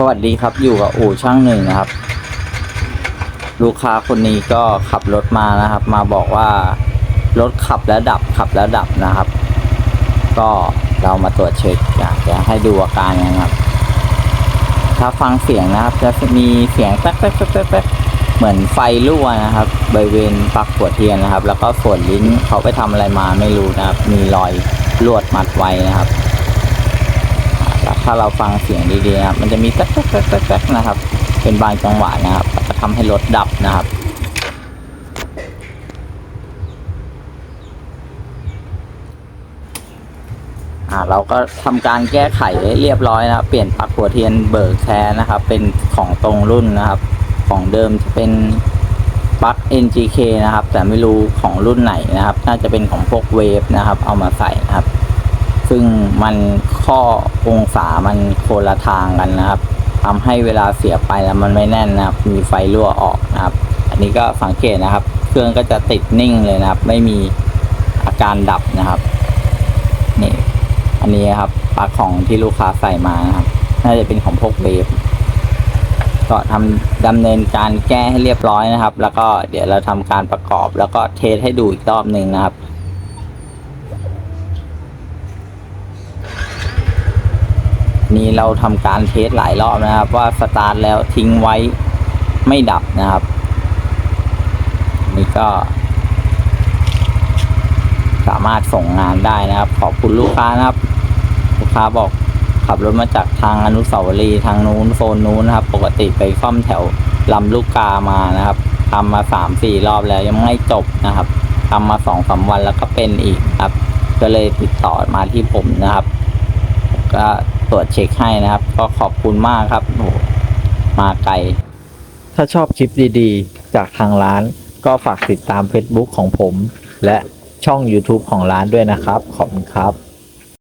สวัสดีครับอยู่กับอู่ช่างหนึ่งนะครับ ลูกค้าคนนี้ก็ขับรถมานะครับ มาบอกว่ารถขับแล้วดับขับแล้วดับนะครับ ก็เรามาตรวจเช็คอยากจะให้ดูอาการนะครับ ถ้าฟังเสียงนะครับ จะมีเสียงแป๊กแป๊กแป๊กแป๊กแป๊กเหมือนไฟรั่วนะครับบริเวณปักหัวเทียนนะครับ แล้วก็ส่วนลิ้นเขาไปทำอะไรมาไม่รู้นะครับ มีรอยลวดมัดไว้นะครับ ถ้าเราฟังเสียงดีๆนะครับมันจะมีแป๊กแป๊กแป๊กแป๊กนะครับ เป็นบางจังหวะนะครับแล้วก็ทำให้รถดับนะครับอ่าเราก็ทำการแก้ไขเรียบร้อยนะครับ เปลี่ยนปลั๊กหัวเทียนเบิกแท้นะครับ เป็นของตรงรุ่นนะครับ ของเดิมจะเป็นปลั๊ก NGK นะครับ แต่ไม่รู้ของรุ่นไหนนะครับ น่าจะเป็นของพวกเวฟนะครับ เอามาใส่นะครับ ซึ่งมันข้อองศามันโคนละทางกันนะครับทำให้เวลาเสียบไปแล้วมันไม่แน่นนะครับ มีไฟรั่วออกนะครับ อันนี้ก็สังเกตนะครับ เครื่องก็จะติดนิ่งเลยนะครับ ไม่มีอาการดับนะครับนี่อันนี้ครับปลั๊กของที่ลูกค้าใส่มานะครับน่าจะเป็นของพวกเวฟก็ทำดำเนินการแก้ให้เรียบร้อยนะครับ แล้วก็เดี๋ยวเราทำการประกอบแล้วก็เทสให้ดูอีกรอบหนึ่งนะครับ นี่เราทำการเทสหลายรอบนะครับ ว่าสตาร์ทแล้วทิ้งไว้ไม่ดับนะครับ นี่ก็ สามารถส่งงานได้นะครับ ขอบคุณลูกค้านะครับ ลูกค้าบอกขับรถมาจากทางอนุสาวรีย์ทางนู้นโซนนู้นนะครับ ปกติไปค่อมแถวลำลูกกามานะครับทำมาสามสี่รอบแล้วยังไม่จบนะครับทำมาสองสามวันแล้วก็เป็นอีกครับ ก็เลยติดต่อมาที่ผมนะครับ ก็ ตรวจเช็คให้นะครับ ก็ขอบคุณมากครับโอ้มาไกล ถ้าชอบคลิปดีๆ จากทางร้าน ก็ฝากติดตาม Facebook ของผม และช่อง YouTube ของร้านด้วยนะครับ ขอบคุณครับ